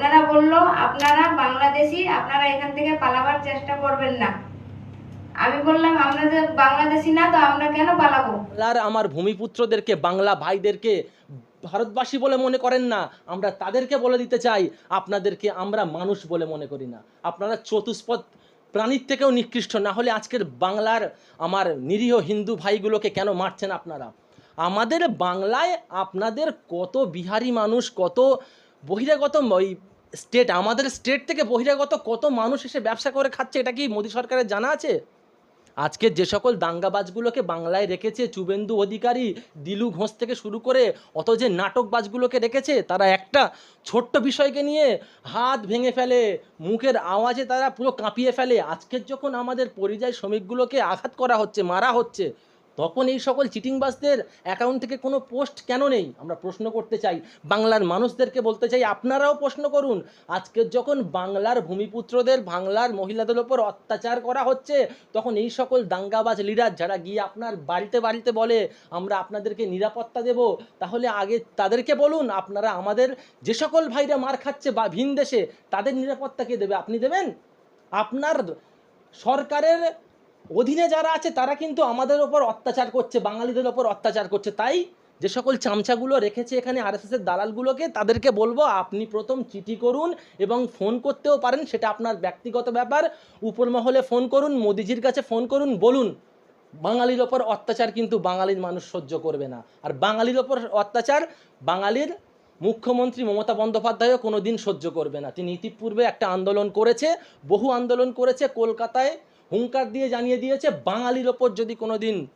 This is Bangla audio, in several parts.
ওনারা বলল, আপনারা বাংলাদেশি, আপনারা এখান থেকে পালাবার চেষ্টা করবেন না। আমি বললাম আপনাদের বাংলাদেশি না, তো আমরা কেন পালাবো? বাংলার আমার ভূমিপুত্রদেরকে, বাংলা ভাইদেরকে ভারতবাসী বলে মনে করেন না, আমরা তাদেরকে বলে দিতে চাই, আপনাদেরকে আমরা মানুষ বলে মনে করি না। আপনারা চতুষ্পদ প্রাণীর থেকেও নিকৃষ্ট, না হলে আজকের বাংলার আমার নিরীহ হিন্দু ভাইগুলোকে কেন মারছেন আপনারা? আমাদের বাংলায় আপনাদের কত বিহারি মানুষ, কত বহিরাগত ওই স্টেট আমাদের স্টেট থেকে বহিরাগত কত মানুষ এসে ব্যবসা করে খাচ্ছে, এটা কি মোদী সরকারের জানা আছে? আজকে যে সকল দাঙ্গাবাজগুলোকে বাংলায় রেখেছে শুভেন্দু অধিকারী, দিলু ঘোষ থেকে শুরু করে অত যে নাটকবাজগুলোকে রেখেছে, তারা একটা ছোট্ট বিষয়কে নিয়ে হাত ভেঙে ফেলে, মুখের আওয়াজে তারা পুরো কাঁপিয়ে ফেলে। আজকের যখন আমাদের পরিযায়ী শ্রমিকগুলোকে আঘাত করা হচ্ছে, মারা হচ্ছে তখন এই সকল চিটিংবাজদের অ্যাকাউন্ট থেকে কোনো পোস্ট কেন নেই? আমরা প্রশ্ন করতে চাই। বাংলার মানুষদেরকে বলতে চাই, আপনারাও প্রশ্ন করুন। আজকের যখন বাংলার ভূমিপুত্রদের, বাংলার মহিলাদের ওপর অত্যাচার করা হচ্ছে, তখন এই সকল দাঙ্গাবাজ লিডার যারা গিয়ে আপনার বাড়িতে বাড়িতে বলে, আমরা আপনাদেরকে নিরাপত্তা দেব, তাহলে আগে তাদেরকে বলুন, আপনারা আমাদের যে সকল ভাইরা মার খাচ্ছে বা ভিন দেশে তাদের নিরাপত্তা কে দেবে? আপনি দেবেন? আপনার সরকারের অধীনে যারা আছে, তারা কিন্তু আমাদের ওপর অত্যাচার করছে, বাঙালিদের ওপর অত্যাচার করছে। তাই যে সকল চামচাগুলো রেখেছে এখানে আরএসএসের দালালগুলোকে, তাদেরকে বলব, আপনি প্রথম চিঠি করুন এবং ফোন করতেও পারেন, সেটা আপনার ব্যক্তিগত ব্যাপার। উপর মহলে ফোন করুন, মোদিজির কাছে ফোন করুন, বলুন, বাঙালির ওপর অত্যাচার কিন্তু বাঙালির মানুষ সহ্য করবে না। আর বাঙালির ওপর অত্যাচার বাঙালির মুখ্যমন্ত্রী মমতা বন্দ্যোপাধ্যায়ও কোনো দিন সহ্য করবে না। তিনি ইতিপূর্বে একটা আন্দোলন করেছে, বহু আন্দোলন করেছে, কলকাতায় হুঙ্কার দিয়ে জানিয়ে দিয়েছে বাঙালির ওপর যদি কোনো দিন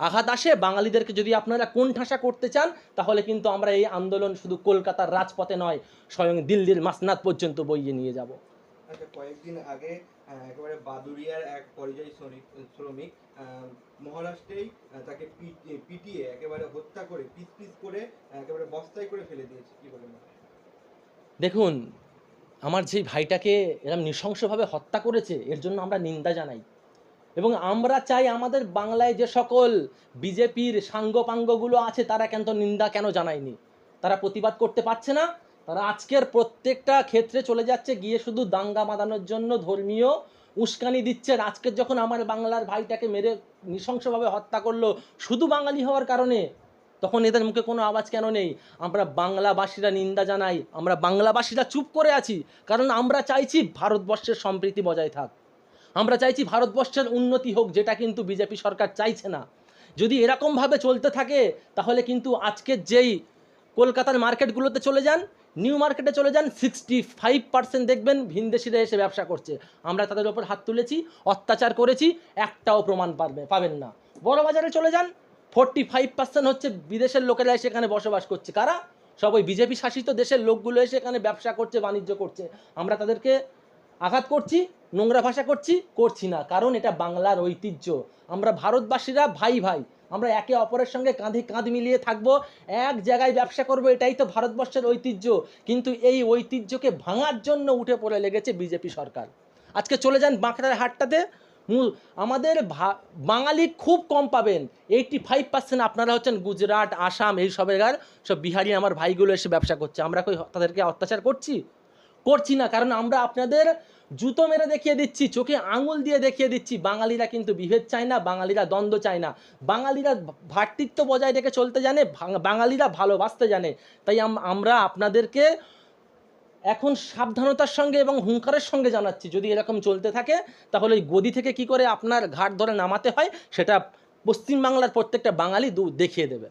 আঘাত আসে বাঙালিদেরকে যদি আপনারা কোন ঠাসা করতে চান তাহলে কিন্তু আমরা এই আন্দোলন শুধু কলকাতার রাজপথে নয় স্বয়ং দিল্লির মাসনাদ পর্যন্ত বইয়ে নিয়ে যাব। আচ্ছা কয়েকদিন আগে একেবারে বাদুরিয়ার এক পরিযায়ী শ্রমিক শ্রমিক মহারাষ্ট্রেই তাকে পিট- পিটিয়ে একেবারে হত্যা করে পিস পিস করে একেবারে বস্তায় করে ফেলে দিয়েছে। কি বলেন? দেখুন আমার যে ভাইটাকে এরকম নৃশংসভাবে হত্যা করেছে, এর জন্য আমরা নিন্দা জানাই। এবং আমরা চাই আমাদের বাংলায় যে সকল বিজেপির সাঙ্গপাঙ্গগুলো আছে, তারা কেন তো নিন্দা কেন জানায়নি? তারা প্রতিবাদ করতে পারছে না। তারা আজকের প্রত্যেকটা ক্ষেত্রে চলে যাচ্ছে, গিয়ে শুধু দাঙ্গা বাঁধানোর জন্য ধর্মীয় উস্কানি দিচ্ছে। আর আজকের যখন আমার বাংলার ভাইটাকে মেরে নৃশংসভাবে হত্যা করল, শুধু বাঙালি হওয়ার কারণে তখন এদের মুখে কোনো আওয়াজ কেন নেই? আমরা বাংলাবাসীরা নিন্দা জানাই, আমরা বাংলাবাসীরা চুপ করে আছি, কারণ আমরা চাইছি ভারতবর্ষের সম্প্রীতি বজায় থাক। আমরা চাইছি ভারতবর্ষের উন্নতি হোক, যেটা কিন্তু বিজেপি সরকার চাইছে না। যদি এরকমভাবে চলতে থাকে, তাহলে কিন্তু আজকের যেই কলকাতার মার্কেটগুলোতে চলে যান, নিউ মার্কেটে চলে যান সিক্সটি ফাইভ পার্সেন্ট দেখবেন ভিনদেশিরা এসে ব্যবসা করছে। আমরা তাদের ওপর হাত তুলেছি, অত্যাচার করেছি, একটাও প্রমাণ পারবে পাবেন না। বড় বাজারে চলে যান ফোরটি ফাইভ পার্সেন্ট হচ্ছে বিদেশের লোকেরা এসে এখানে বসবাস করছে। কারা? সব ওই বিজেপি শাসিত দেশের লোকগুলো এসে এখানে ব্যবসা করছে, বাণিজ্য করছে। আমরা তাদেরকে আঘাত করছি, নোংরা ভাষা করছি করছি না। কারণ এটা বাংলার ঐতিহ্য। আমরা ভারতবাসীরা ভাই ভাই। আমরা একে অপরের সঙ্গে কাঁধে কাঁধ মিলিয়ে থাকব। এক জায়গায় ব্যবসা করব, এটাই তো ভারতবর্ষের ঐতিহ্য। কিন্তু এই ঐতিহ্যকে ভাঙার জন্য উঠে পড়ে লেগেছে বিজেপি সরকার। আজকে চলে যান বাঁকড়ার হাটটাতে। আমাদের বাঙালি খুব কম পাবেন। এইটি ফাইভ পার্সেন্ট আপনারা হচ্ছেন গুজরাট, আসাম, এই সবের সব বিহারি আমার ভাইগুলো এসে ব্যবসা করছে। আমরা কই তাদেরকে অত্যাচার করছি? করছি না, কারণ আমরা আপনাদের জুতো মেরে দেখিয়ে দিচ্ছি, চোখে আঙুল দিয়ে দেখিয়ে দিচ্ছি। বাঙালিরা কিন্তু বিভেদ চায় না, বাঙালিরা দ্বন্দ্ব চায় না। বাঙালিরা ভাতৃত্ব বজায় রেখে চলতে জানে বাঙালিরা ভালোবাসতে জানে। তাই আম- আমরা আপনাদেরকে এখন সাবধানতার সঙ্গে এবং হুঙ্কারের সঙ্গে জানাচ্ছি, যদি এরকম চলতে থাকে, তাহলে ওই গদি থেকে কি করে আপনার ঘাট ধরে নামাতে হয়, সেটা পশ্চিমবাংলার প্রত্যেকটা বাঙালি দেখিয়ে দেবে।